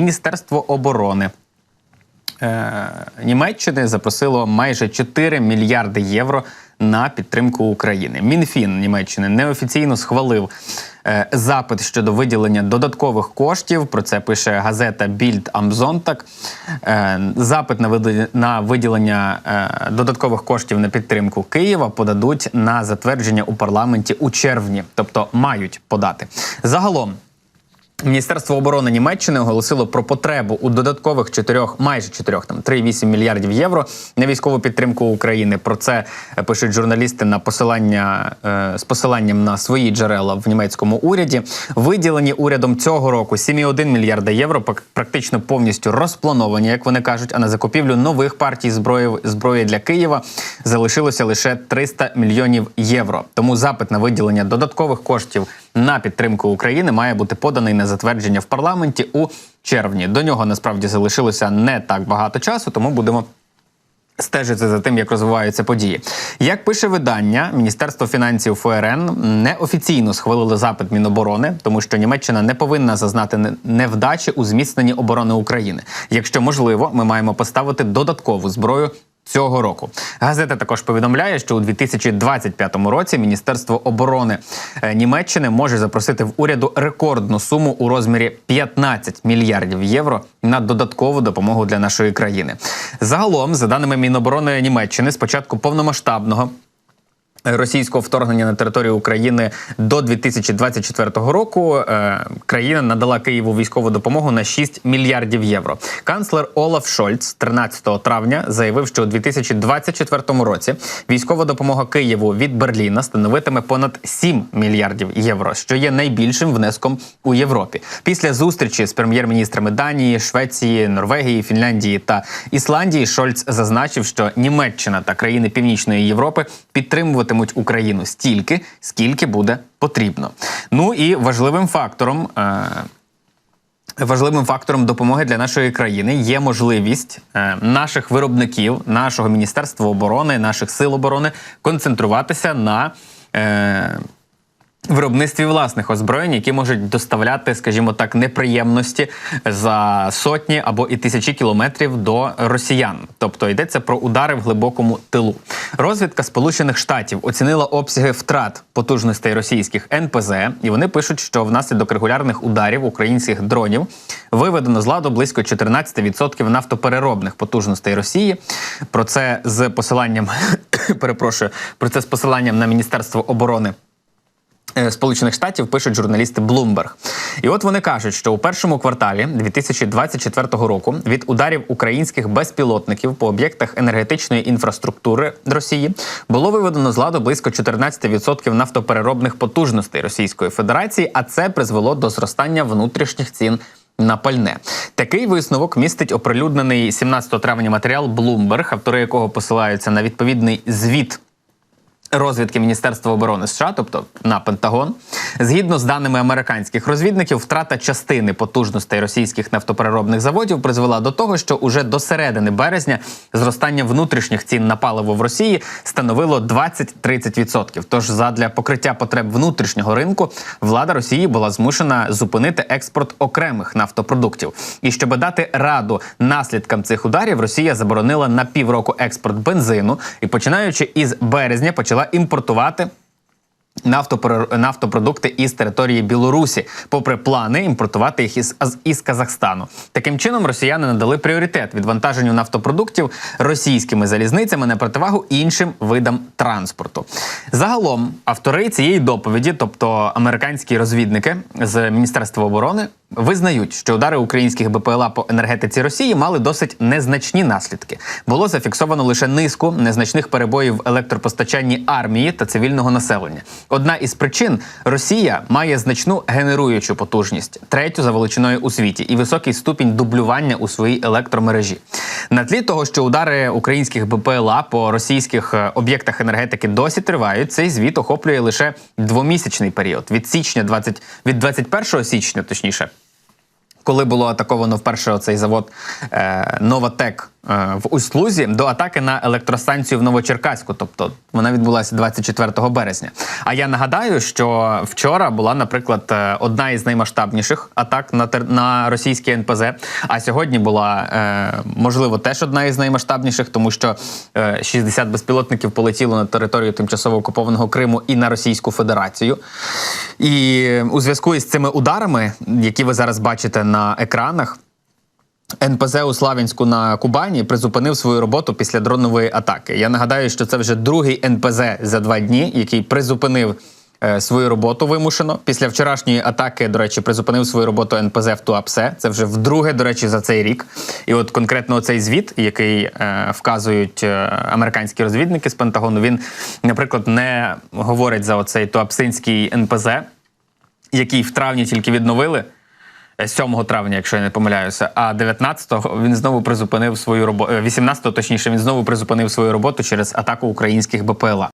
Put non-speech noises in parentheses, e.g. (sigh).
Міністерство оборони е, Німеччини запросило майже 4 мільярди євро на підтримку України. Мінфін Німеччини неофіційно схвалив е, запит щодо виділення додаткових коштів. Про це пише газета Більд Амзонтак. Е, запит на виділення, на виділення е, додаткових коштів на підтримку Києва подадуть на затвердження у парламенті у червні, тобто мають подати загалом. Міністерство оборони Німеччини оголосило про потребу у додаткових 4, майже 4, там 3,8 мільярдів євро на військову підтримку України. Про це е, пишуть журналісти на посилання е, з посиланням на свої джерела в німецькому уряді. Виділені урядом цього року 7,1 мільярда євро, практично повністю розплановані, як вони кажуть. А на закупівлю нових партій зброї зброї для Києва залишилося лише 300 мільйонів євро. Тому запит на виділення додаткових коштів на підтримку України має бути поданий на затвердження в парламенті у червні. До нього насправді залишилося не так багато часу, тому будемо. Стежити за тим, як розвиваються події. Як пише видання, Міністерство фінансів ФРН неофіційно схвалило запит Міноборони, тому що Німеччина не повинна зазнати невдачі у зміцненні оборони України. Якщо можливо, ми маємо поставити додаткову зброю. Цього року газета також повідомляє, що у 2025 році Міністерство оборони е, Німеччини може запросити в уряду рекордну суму у розмірі 15 мільярдів євро на додаткову допомогу для нашої країни. Загалом, за даними Міноборони Німеччини, з початку повномасштабного російського вторгнення на територію України до 2024 року е, країна надала Києву військову допомогу на 6 мільярдів євро. Канцлер Олаф Шольц 13 травня заявив, що у 2024 році військова допомога Києву від Берліна становитиме понад 7 мільярдів євро, що є найбільшим внеском у Європі. Після зустрічі з прем'єр-міністрами Данії, Швеції, Норвегії, Фінляндії та Ісландії Шольц зазначив, що Німеччина та країни Північної Європи підтримуватимуть Україну стільки, скільки буде потрібно. Ну і важливим фактором. Е- Важливим фактором допомоги для нашої країни є можливість е, наших виробників, нашого міністерства оборони, наших сил оборони концентруватися на е, виробництві власних озброєнь, які можуть доставляти, скажімо так, неприємності за сотні або і тисячі кілометрів до росіян. Тобто йдеться про удари в глибокому тилу. Розвідка Сполучених Штатів оцінила обсяги втрат потужностей російських НПЗ, і вони пишуть, що внаслідок регулярних ударів українських дронів виведено з ладу близько 14% нафтопереробних потужностей Росії. Про це з посиланням (coughs) перепрошую про це з посиланням на Міністерство оборони. Е, Сполучених Штатів пишуть журналісти Bloomberg. І от вони кажуть, що у першому кварталі 2024 року від ударів українських безпілотників по об'єктах енергетичної інфраструктури Росії було виведено з ладу близько 14% нафтопереробних потужностей Російської Федерації, а це призвело до зростання внутрішніх цін. На пальне такий висновок містить оприлюднений 17 травня матеріал Bloomberg, автори якого посилаються на відповідний звіт розвідки Міністерства оборони США, тобто на Пентагон, згідно з даними американських розвідників, втрата частини потужностей російських нафтопереробних заводів призвела до того, що уже до середини березня зростання внутрішніх цін на паливо в Росії становило 20-30%. Тож, задля покриття потреб внутрішнього ринку, влада Росії була змушена зупинити експорт окремих нафтопродуктів. І щоб дати раду наслідкам цих ударів, Росія заборонила на півроку експорт бензину і, починаючи із березня, почала імпортувати. Нафтопродукти із території Білорусі, попри плани імпортувати їх із, із Казахстану. Таким чином, росіяни надали пріоритет відвантаженню нафтопродуктів російськими залізницями на противагу іншим видам транспорту. Загалом, автори цієї доповіді, тобто американські розвідники з Міністерства оборони, визнають, що удари українських БПЛА по енергетиці Росії мали досить незначні наслідки. Було зафіксовано лише низку незначних перебоїв в електропостачанні армії та цивільного населення. Одна із причин Росія має значну генеруючу потужність, третю за величиною у світі, і високий ступінь дублювання у своїй електромережі. На тлі того, що удари українських БПЛА по російських е, об'єктах енергетики досі тривають, цей звіт охоплює лише двомісячний період від січня 20, від 21 січня, точніше, коли було атаковано вперше цей завод е, Новатек е, в Услузі до атаки на електростанцію в Новочеркаську. Тобто вона відбулася 24 березня. А я нагадаю, що вчора була, наприклад, е, одна із наймасштабніших атак на на російське НПЗ. А сьогодні була е, можливо теж одна із наймасштабніших, тому що е, 60 безпілотників полетіло на територію тимчасово окупованого Криму і на Російську Федерацію. І у зв'язку із цими ударами, які ви зараз бачите на екранах. НПЗ у Славянську на Кубані призупинив свою роботу після дронової атаки. Я нагадаю, що це вже другий НПЗ за два дні, який призупинив е, свою роботу вимушено. Після вчорашньої атаки, до речі, призупинив свою роботу НПЗ в Туапсе. Це вже вдруге, до речі, за цей рік. І от конкретно цей звіт, який е, вказують е, американські розвідники з Пентагону, він, наприклад, не говорить за оцей туапсинський НПЗ, який в травні тільки відновили. 7 травня, якщо я не помиляюся, а 19-го він знову призупинив свою роботу. 18-го, точніше, він знову призупинив свою роботу через атаку українських БПЛА.